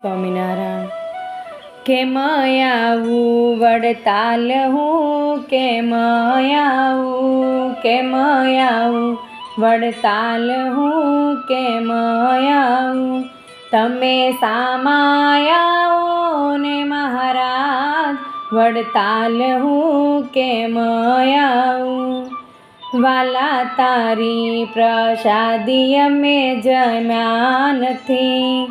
સ્વામિનારાયણ. કેમ આવું વડતાલ હું? કેમ આવું? કેમ આવું? વડતાલ હું? કેમ આવું? તમે સામાયાઓ ને મહારાજ વડતાલ હું? કેમ આવું? વાલા તારી પ્રસાદી અમે જમ્યા નથી.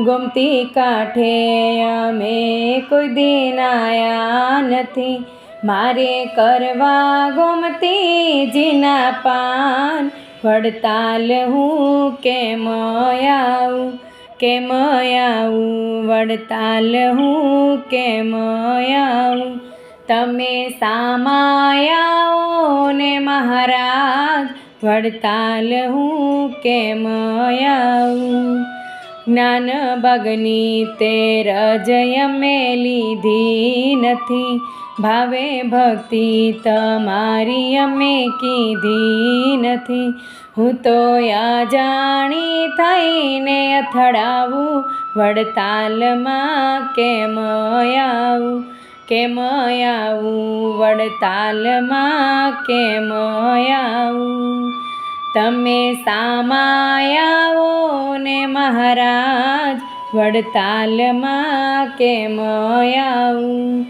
ગોમતી કાંઠે અમે કોઈ દિન આયા નથી. મારે કરવા ગોમતીજીના પાન. વડતાલ હું કેમ આવું? કેમ આવું? વડતાલ હું કેમ આવું? તમે સામાયાઓ ને મહારાજ. વડતાલ હું કેમ આવું? જ્ઞાન ભગની તે રજય મેં લીધી નથી. ભાવે ભક્તિ તમારી અમે કીધી નથી. હું તો અજાણી થઈને અથડાવું, વડતાલમાં કેમ આવું? કેમ આવું? વડતાલમાં કેમ આવું? તમે સામાયાઓ મહારાજ, વડતાલમાં કેમ આવું?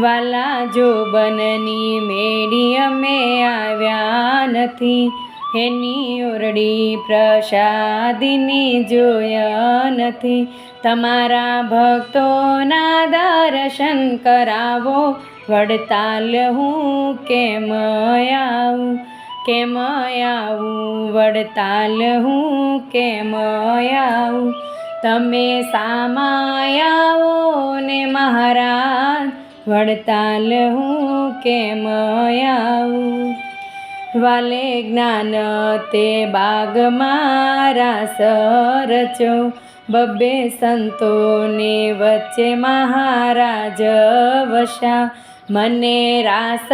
વાલા જોબનની મેળી અમે આવ્યા નથી. એની ઓરડી પ્રસાદીની જોયા નથી. તમારા ભક્તોના દર્શન કરાવો. વડતાલ હું કેમ આવું? કેમ આવું? વડતાલ હું કેમ આવું? તમે સામાયાઓ ને મહારાજ, વડતાલ હું કેમ આવું? વાલે જ્ઞાન તે બાગ મારા સરચો બબ્બે સંતોને વચ્ચે મહારાજ વશા મને રાસ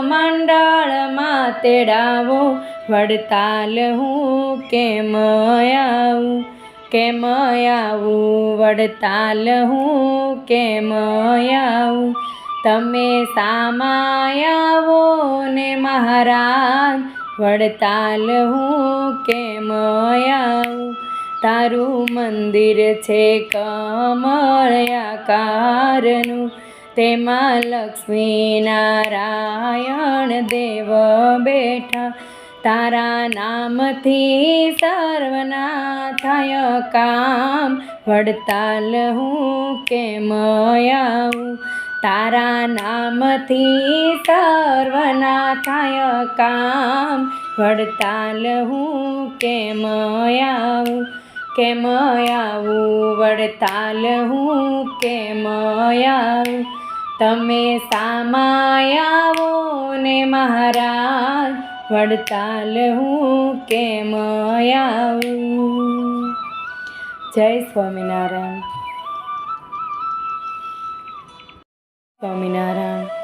મંડળમાં તેડાવો, વડતાલ હું કેમ આવું? કેમ આવું? વડતાલ હું કેમ આવું? તમે સામાયાવો ને મહારાજ, વડતાલ હું કેમ આવું? તારું મંદિર છે કમળયાકારનું તેમાં લક્ષ્મી નારાયણ દેવ બેઠા. તારા નામથી સર્વના થાય કામ. વડતાલ હું કેમ આવું? તારા નામથી સર્વના થાય કામ. વડતાલ હું કેમ આવું? કેમ આવું? વડતાલ હું કેમ આવું? તમે સામાયાવો ને મહારાજ વડતાલ હું કેમ આવું? જય સ્વામિનારાયણ. સ્વામિનારાયણ.